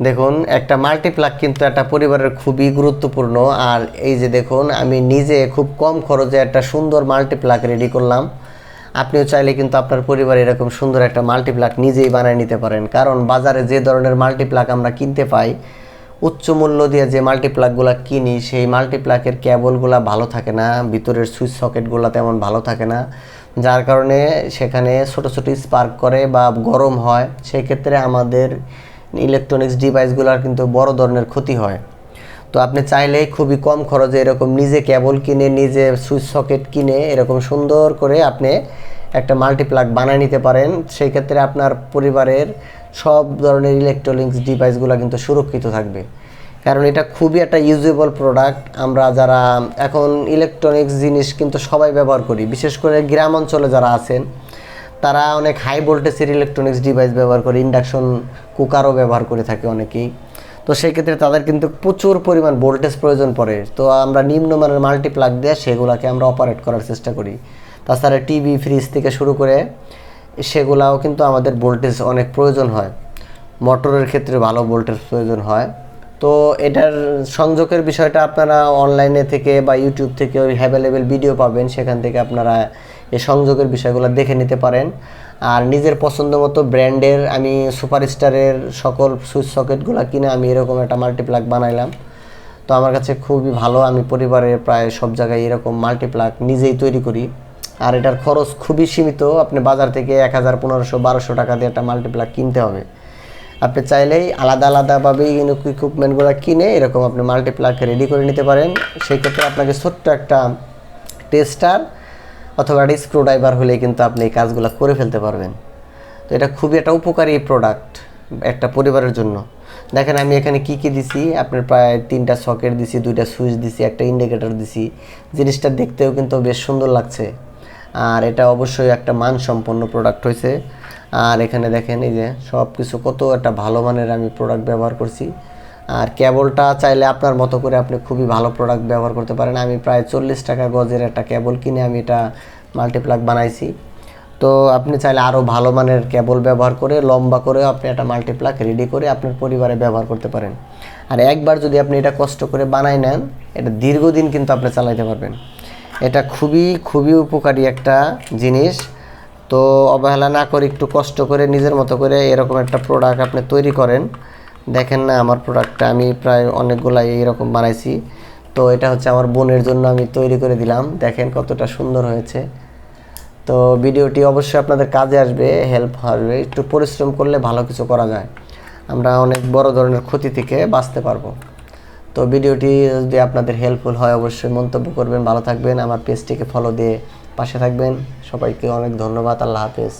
দেখুন, একটা মাল্টিপ্লাক কিন্তু একটা পরিবারের খুবই গুরুত্বপূর্ণ। আর এই যে দেখুন, আমি নিজে খুব কম খরচে একটা সুন্দর মাল্টিপ্লাক রেডি করলাম। আপনিও চাইলে কিন্তু আপনার পরিবারে এরকম সুন্দর একটা মাল্টিপ্লাক নিজেই বানিয়ে নিতে পারেন। কারণ বাজারে যে ধরনের মাল্টিপ্লাক আমরা কিনতে পাই, উচ্চ মূল্য দিয়ে যে মাল্টিপ্লাকগুলো কিনি, সেই মাল্টিপ্লাকের কেবলগুলো ভালো থাকে না, ভিতরের সুইচ সকেটগুলো তেমন ভালো থাকে না। যার কারণে সেখানে ছোট ছোট স্পার্ক করে বা গরম হয় সেই ক্ষেত্রে আমাদের ইলেকট্রনিক্স ডিভাইসগুলোর কিন্তু বড় ধরনের ক্ষতি হয়। তো আপনি চাইলে খুবই কম খরচে এরকম নিজে কেবল কিনে, নিজে সুইচ সকেট কিনে এরকম সুন্দর করে আপনি একটা মাল্টিপ্লাগ বানিয়ে নিতে পারেন। সেই ক্ষেত্রে আপনার পরিবারের সব ধরনের ইলেকট্রনিক্স ডিভাইসগুলো কিন্তু সুরক্ষিত থাকবে। কারণ এটা খুবই একটা ইউজেবল প্রোডাক্ট আমরা যারা, এখন ইলেকট্রনিক্স জিনিস কিন্তু সবাই ব্যবহার করি। বিশেষ করে গ্রাম অঞ্চলে যারা আছেন তারা অনেক হাই ভোল্টেজের ইলেকট্রনিক্স ডিভাইস ব্যবহার করে ইন্ডাকশন কুকারও ব্যবহার করে থাকে অনেকেই। তো সেই ক্ষেত্রে তাদের কিন্তু প্রচুর পরিমাণ ভোল্টেজ প্রয়োজন পড়ে। তো আমরা নিম্নমানের মাল্টিপ্লাগ দিয়ে সেগুলোকে আমরা অপারেট করার চেষ্টা করি। তাছাড়া টিভি ফ্রিজ থেকে শুরু করে সেগুলাও কিন্তু আমাদের ভোল্টেজ অনেক প্রয়োজন হয়। মোটরের ক্ষেত্রে ভালো ভোল্টেজ প্রয়োজন হয়। তো এটার সংযোগের বিষয়টা আপনারা অনলাইনে থেকে বা ইউটিউব থেকে ওই অ্যাভেলেবেল ভিডিও পাবেন। সেখান থেকে আপনারা এই সংযোগের বিষয়গুলো দেখে নিতে পারেন। আর নিজের পছন্দ মতো ব্র্যান্ডের আমি সুপারস্টারের সকল সুইচ সকেটগুলো কিনে আমি এরকম একটা মাল্টিপ্লাগ বানাইলাম। তো আমার কাছে খুবই ভালো। আমি পরিবারের প্রায় সব জায়গায় এরকম মাল্টিপ্লাগ নিজেই তৈরি করি। আর এটার খরচ খুবই সীমিত। আপনি বাজার থেকে এক হাজার, পনেরোশো, বারোশো টাকা দিয়ে একটা মাল্টিপ্লাগ কিনতে হবে। আপনি চাইলেই আলাদা আলাদাভাবে ইকুইপমেন্টগুলো কিনে এরকম আপনি মাল্টিপ্লাগ রেডি করে নিতে পারেন। সেই ক্ষেত্রে আপনাকে ছোট্ট একটা টেস্টার অথবা একটা স্ক্রু ড্রাইভার হলে কিন্তু আপনি এই কাজগুলো করে ফেলতে পারবেন। তো এটা খুবই একটা উপকারী প্রোডাক্ট একটা পরিবারের জন্য। দেখেন, আমি এখানে কি কি দিছি? আপনার প্রায় তিনটা সকেট দিছি, দুইটা সুইচ দিছি, একটা ইন্ডিকেটর দিছি। জিনিসটা দেখতেও কিন্তু বেশ সুন্দর লাগছে। আর এটা অবশ্যই একটা মানসম্পন্ন প্রোডাক্ট হয়েছে আর এখানে দেখেন এই যে সব কিছু কত একটা ভালো মানের আমি প্রোডাক্ট ব্যবহার করছি। আর কেবলটা চাইলে আপনার মতো করে আপনি খুবই ভালো প্রোডাক্ট ব্যবহার করতে পারেন। আমি প্রায় চল্লিশ টাকা গজের একটা কেবল কিনে আমি এটা মাল্টিপ্লাগ বানাইছি। তো আপনি চাইলে আরও ভালো মানের কেবল ব্যবহার করে, লম্বা করে আপনি একটা মাল্টিপ্লাক রেডি করে আপনার পরিবারে ব্যবহার করতে পারেন। আর একবার যদি আপনি এটা কষ্ট করে বানাই নেন, এটা দীর্ঘদিন কিন্তু আপনি চালাইতে পারবেন। এটা খুবই খুবই উপকারী একটা জিনিস। তো অবহেলা না করে একটু কষ্ট করে নিজের মতো করে এরকম একটা প্রোডাক্ট আপনি তৈরি করেন। দেখেন না, আমার প্রোডাক্টটা আমি প্রায় অনেকগুলাই এইরকম বানাইছি। তো এটা হচ্ছে আমার বোনের জন্য আমি তৈরি করে দিলাম। দেখেন কতটা সুন্দর হয়েছে। তো ভিডিওটি অবশ্যই আপনাদের কাজে আসবে হেল্প হবে। একটু পরিশ্রম করলে ভালো কিছু করা যায়। আমরা অনেক বড় ধরনের ক্ষতি থেকে বাঁচতে পারব। তো ভিডিওটি যদি আপনাদের হেল্পফুল হয়, অবশ্যই মন্তব্য করবেন। ভালো থাকবেন। আমার পেজটিকে ফলো দিয়ে পাশে থাকবেন। সবাইকে অনেক ধন্যবাদ। আল্লাহ হাফেজ।